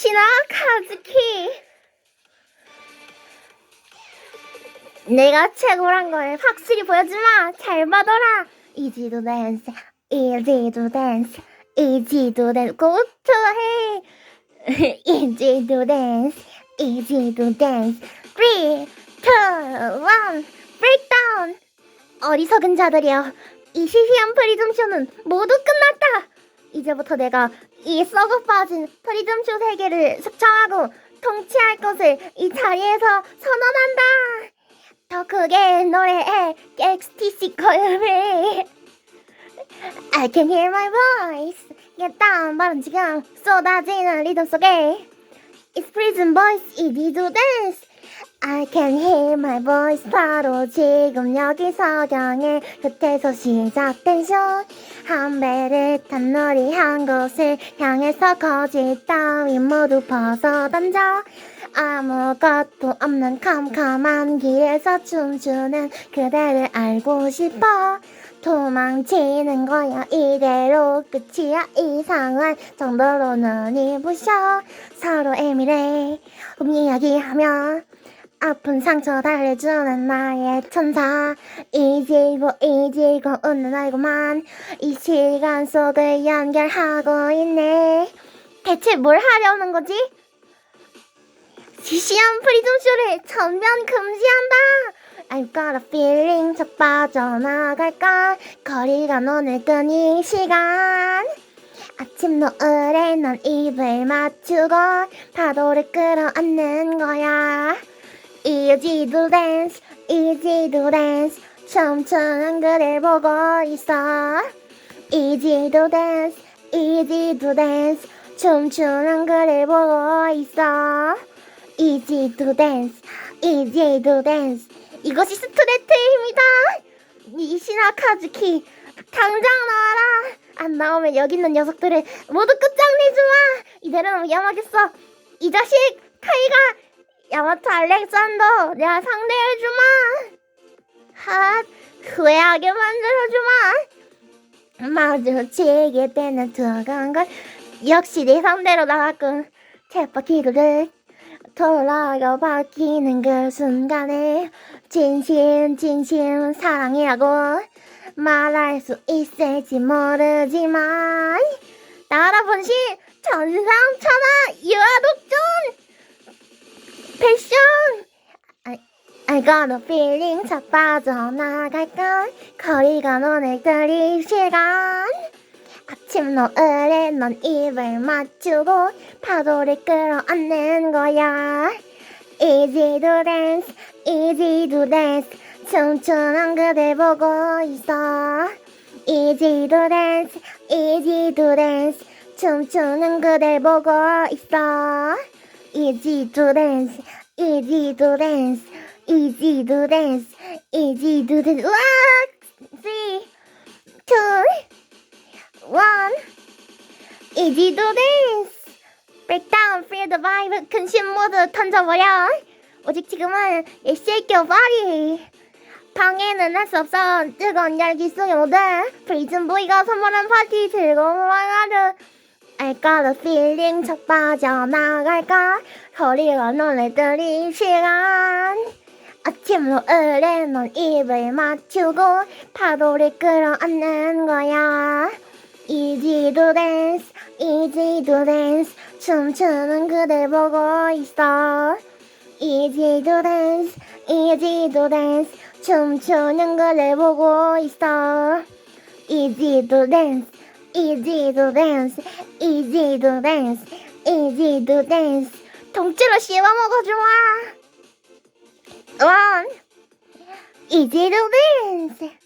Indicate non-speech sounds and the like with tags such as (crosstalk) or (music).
이시나 카즈키. 내가 최고란 걸 확실히 보여주마. 잘 봐둬라. 이지도 댄스 이지도 댄스 이지도 댄스. 고투해. (laughs) 이지도 댄스 이지도 댄스. 3, 2, 1 브레이크다운 어리석은 자들이여 이 시시한 프리즘 쇼는 모두 끝났다 이제부터 내가 이 썩어 빠진 프리즘 쇼 세계를 숙청하고 통치할 것을 이 자리에서 선언한다. 더 크게 노래해 객스티시 거음을. I can hear my voice. 겠다 말은 지금 쏟아지는 리듬 속에. It's prison boys easy to dance I can hear my voice 바로 지금 여기 석양의 끝에서 시작된 쇼 한 배를 탄 놀이 한 곳을 향해서 거짓 따위 모두 벗어던져. 아무것도 없는 캄캄한 길에서 춤추는 그대를 알고 싶어. 도망치는 거야 이대로 끝이야 이상한 정도로 눈이 부셔. 서로의 미래 음 이야기하면 아픈 상처 달래주는 나의 천사. 이지고 이지고 웃는 얼굴만 이 시간 속을 연결하고 있네. 대체 뭘 하려는 거지? 시시한 프리즘쇼를 전면 금지한다. I've got a feeling 저 빠져나갈까? 거리가 오늘 끈이 시간. 아침 노을에 넌 입을 맞추고 파도를 끌어안는 거야 Easy to dance, easy to dance. 춤추는 그댈 보고 있어. Easy to dance, easy to dance. 춤추는 그댈 보고 있어. Easy to dance, easy to dance. 이것이 스트레트입니다. 이시나 카즈키 당장 나와라. 안 나오면 여기 있는 녀석들을 모두 끝장내주마. 이대로는 위험하겠어. 이 자식 카이가 야마토 알렉산더 내가 상대해주마. 핫 후회하게 만들어주마. 마주치게 되는 두간 걸. 역시 내 상대로 나왔군 쳇바퀴를 돌아가 바뀌는 그 순간에 진심 진심 사랑이라고 말할 수 있을지 모르지만. 나라 본신 전상천하 유아독존 Got a feeling 자 빠져나갈까 거리가 오늘 들릴 시간 아침 노을에 넌 입을 맞추고 파도를 끌어안는 거야 Easy to dance, easy to dance 춤추는 그대 보고 있어 Easy to dance, easy to dance 춤추는 그대 보고 있어 Easy to dance, easy to dance Easy to dance, easy to dance 우와! Three, two, one Easy to dance Breakdown, feel the vibe 근심 모두 던져버려 오직 지금은 You shake your body 방해는 할 수 없어 뜨거운 열기 속의 모든 프리즌 보이가 선물한 파티 즐거워하는 I got a feeling 척 빠져나갈까 눈에 들린 시간 아 침 노을에 넌 입을 맞추고 파도를 끌어안는 거야 Easy to dance, easy to dance 춤추는 그대 보고 있어 Easy to dance, easy to dance 춤추는 그대 보고 있어 Easy to dance, easy to dance Easy to dance, easy to dance 통째로 씹어 먹어주마 one is it a